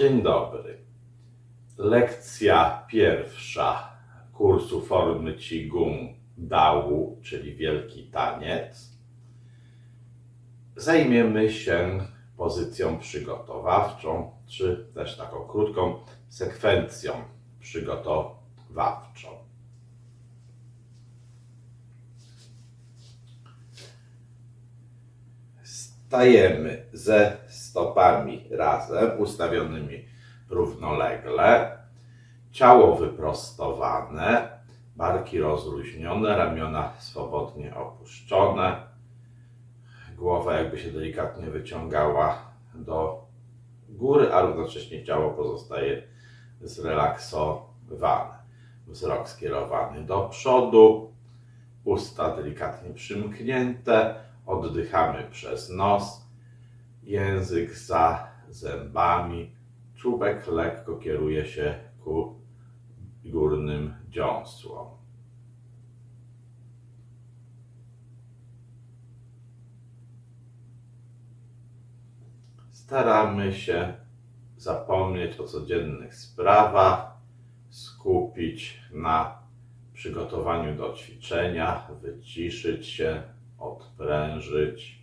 Dzień dobry. Lekcja pierwsza kursu formy Qigong Dału, czyli Wielki Taniec. Zajmiemy się pozycją przygotowawczą, czy też taką krótką sekwencją przygotowawczą. Stajemy ze stopami razem, ustawionymi równolegle, ciało wyprostowane, barki rozluźnione, ramiona swobodnie opuszczone, głowa jakby się delikatnie wyciągała do góry, a równocześnie ciało pozostaje zrelaksowane. Wzrok skierowany do przodu, usta delikatnie przymknięte, oddychamy przez nos, język za zębami, czubek lekko kieruje się ku górnym dziąsłom. Staramy się zapomnieć o codziennych sprawach, skupić na przygotowaniu do ćwiczenia, wyciszyć się, odprężyć.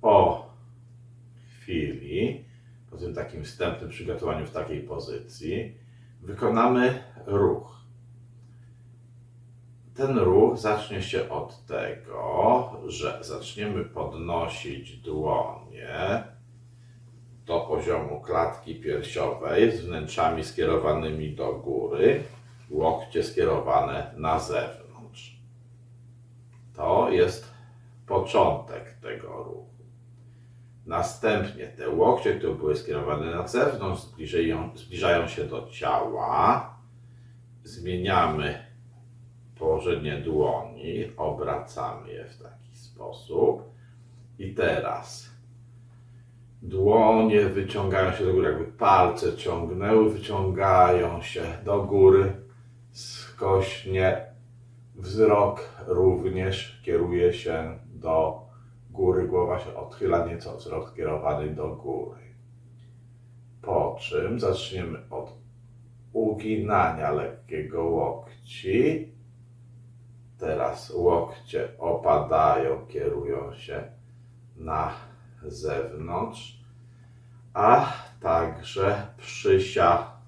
Po chwili, po tym takim wstępnym przygotowaniu w takiej pozycji, wykonamy ruch. Ten ruch zacznie się od tego, że zaczniemy podnosić dłonie do poziomu klatki piersiowej z wnętrzami skierowanymi do góry, łokcie skierowane na zewnątrz. To jest początek tego ruchu. Następnie te łokcie, które były skierowane na zewnątrz, zbliżają, zbliżają się do ciała. Zmieniamy położenie dłoni, obracamy je w taki sposób. I teraz dłonie wyciągają się do góry, jakby palce ciągnęły, wyciągają się do góry skośnie. Wzrok również kieruje się do góry, głowa się odchyla nieco, wzrok skierowany do góry. Po czym zaczniemy od uginania lekkiego łokci. Teraz łokcie opadają, kierują się na zewnątrz, a także przysiadamy.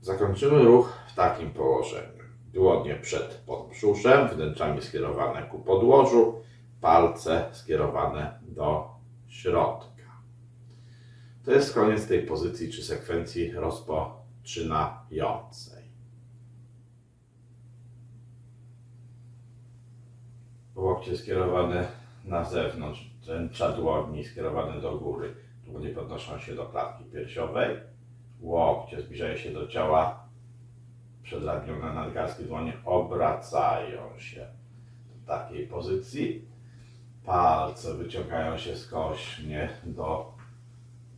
Zakończymy ruch w takim położeniu. Dłonie przed podbrzuszem, wnętrzami skierowane ku podłożu, palce skierowane do środka. To jest koniec tej pozycji czy sekwencji rozpoczynającej. Łokcie skierowane na zewnątrz, wnętrza dłoni skierowane do góry. Dłonie podnoszą się do klatki piersiowej. Łokcie zbliżają się do ciała. Przedramiona nadgarskie dłonie obracają się w takiej pozycji. Palce wyciągają się skośnie do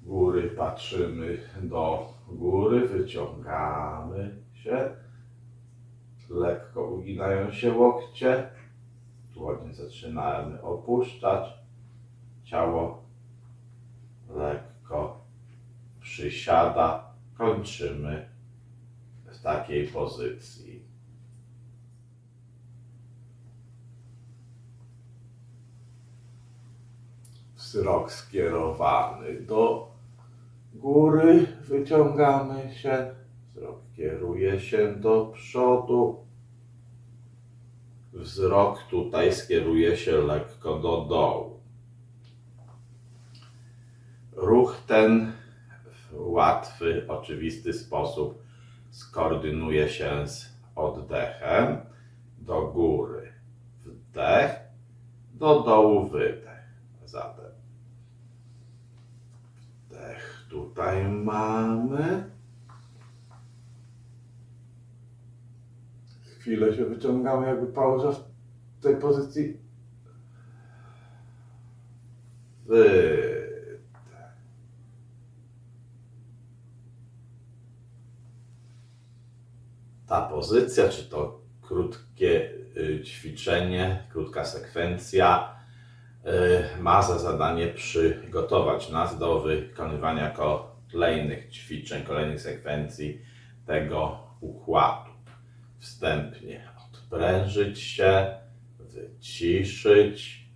góry. Patrzymy do góry, wyciągamy się. Lekko uginają się łokcie. Dłonie zaczynamy opuszczać. Ciało lekko przysiada. Kończymy w takiej pozycji. Wzrok skierowany do góry. Wyciągamy się. Wzrok kieruje się do przodu wzrok tutaj skieruje się lekko do dołu. Ruch ten w łatwy, oczywisty sposób skoordynuje się z oddechem do góry. Wdech, do dołu wydech. Zatem wdech tutaj mamy. Chwilę się wyciągamy, jakby pauza w tej pozycji. Wydech. Ta pozycja, czy to krótkie y, ćwiczenie, krótka sekwencja y, ma za zadanie przygotować nas do wykonywania kolejnych ćwiczeń, kolejnych sekwencji tego układu. Wstępnie odprężyć się, wyciszyć.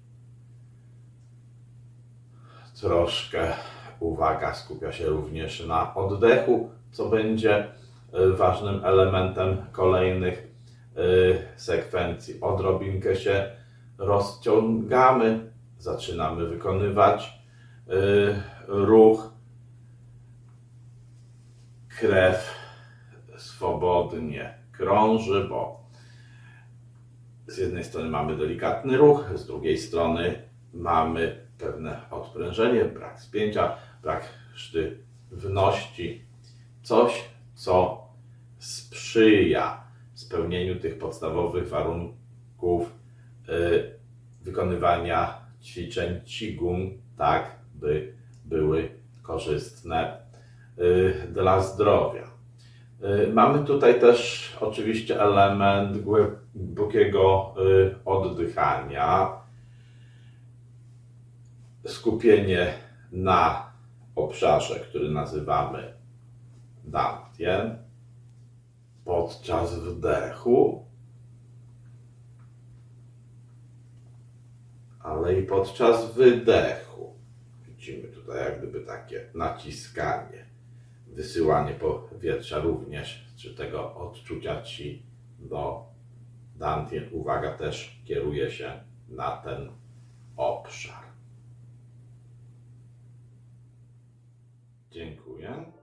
Troszkę uwaga skupia się również na oddechu, co będzie y, ważnym elementem kolejnych y, sekwencji. Odrobinkę się rozciągamy, zaczynamy wykonywać y, ruch. Krew swobodnie krąży, bo z jednej strony mamy delikatny ruch, z drugiej strony mamy pewne odprężenie, brak spięcia, brak sztywności. Coś, co sprzyja spełnieniu tych podstawowych warunków y, wykonywania ćwiczeń Qigong, tak by były korzystne y, dla zdrowia. Y, Mamy tutaj też oczywiście element głębokiego y, oddychania. Skupienie na obszarze, który nazywamy dantien. Podczas wdechu, ale i podczas wydechu. Widzimy tutaj jak gdyby takie naciskanie wysyłanie powietrza również, czy tego odczucia ci do Dantien. Uwaga też kieruje się na ten obszar. Dziękuję.